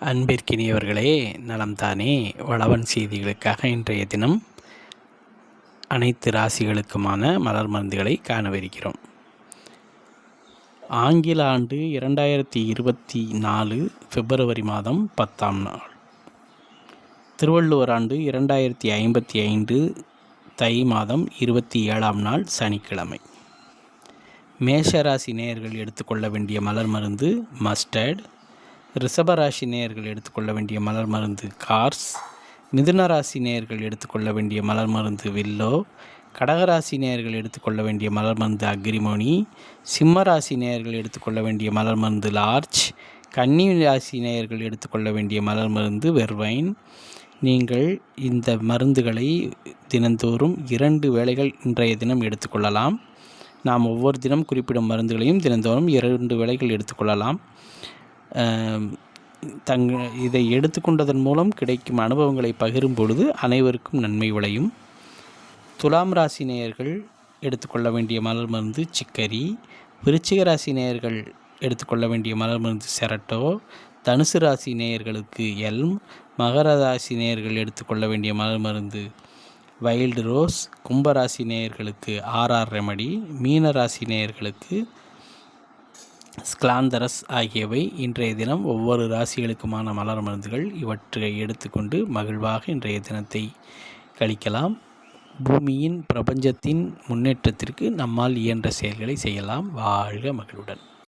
அன்பிற்கினியவர்களே நலம்தானே. வளவன் செய்திகளுக்காக இன்றைய தினம் அனைத்து ராசிகளுக்குமான மலர் மருந்துகளை காணவிருக்கிறோம். ஆங்கில ஆண்டு இரண்டாயிரத்தி இருபத்தி நாலு பிப்ரவரி மாதம் பத்தாம் நாள். திருவள்ளுவர் ஆண்டு இரண்டாயிரத்தி ஐம்பத்தி ஐந்து தை மாதம் இருபத்தி ஏழாம் நாள் சனிக்கிழமை. மேஷராசி நேயர்கள் எடுத்துக்கொள்ள வேண்டிய மலர் மருந்து மஸ்டர்ட் ரிஷபராசி நேயர்கள் எடுத்துக்கொள்ள வேண்டிய மலர் மருந்து கார்ஸ். மிதுன ராசி நேயர்கள் எடுத்துக்கொள்ள வேண்டிய மலர் மருந்து வில்லோ. கடகராசி நேயர்கள் எடுத்துக்கொள்ள வேண்டிய மலர் மருந்து அக்ரிமோனி சிம்ம ராசி நேயர்கள் எடுத்துக்கொள்ள வேண்டிய மலர் மருந்து லார்ஜ். கன்னி ராசி நேயர்கள் எடுத்துக்கொள்ள வேண்டிய மலர் மருந்து வெர்வைன். நீங்கள் இந்த மருந்துகளை தினந்தோறும் இரண்டு வேளைகள் இன்றைய தினம் எடுத்துக்கொள்ளலாம். நாம் ஒவ்வொரு தினம் குறிப்பிடும் மருந்துகளையும் தினந்தோறும் இரண்டு வேளைகள் எடுத்துக்கொள்ளலாம். தங் இதை எடுத்துக்கொண்டதன் மூலம் கிடைக்கும் அனுபவங்களை பகிரும் பொழுது அனைவருக்கும் நன்மை விளையும். துலாம் ராசி நேயர்கள் எடுத்துக்கொள்ள வேண்டிய மலர் மருந்து சிக்கரி விருச்சிக ராசி நேயர்கள் எடுத்துக்கொள்ள வேண்டிய மலர் மருந்து செரட்டோ தனுசு ராசி நேயர்களுக்கு எல்ம் மகர ராசி நேயர்கள் எடுத்துக்கொள்ள வேண்டிய மலர் மருந்து வைல்டு ரோஸ் கும்பராசி நேயர்களுக்கு ஆர்ஆர் ரெமடி மீன ராசி நேயர்களுக்கு ஸ்கிளாந்தரஸ் ஆகியவை இன்றைய தினம் ஒவ்வொரு ராசிகளுக்குமான மலர் மருந்துகள் இவற்றை எடுத்துக்கொண்டு மகிழ்வாக இன்றைய தினத்தை கழிக்கலாம். பூமியின் பிரபஞ்சத்தின் முன்னேற்றத்திற்கு நம்மால் இயன்ற செயல்களை செய்யலாம். வாழ்க மகிழ்வுடன்.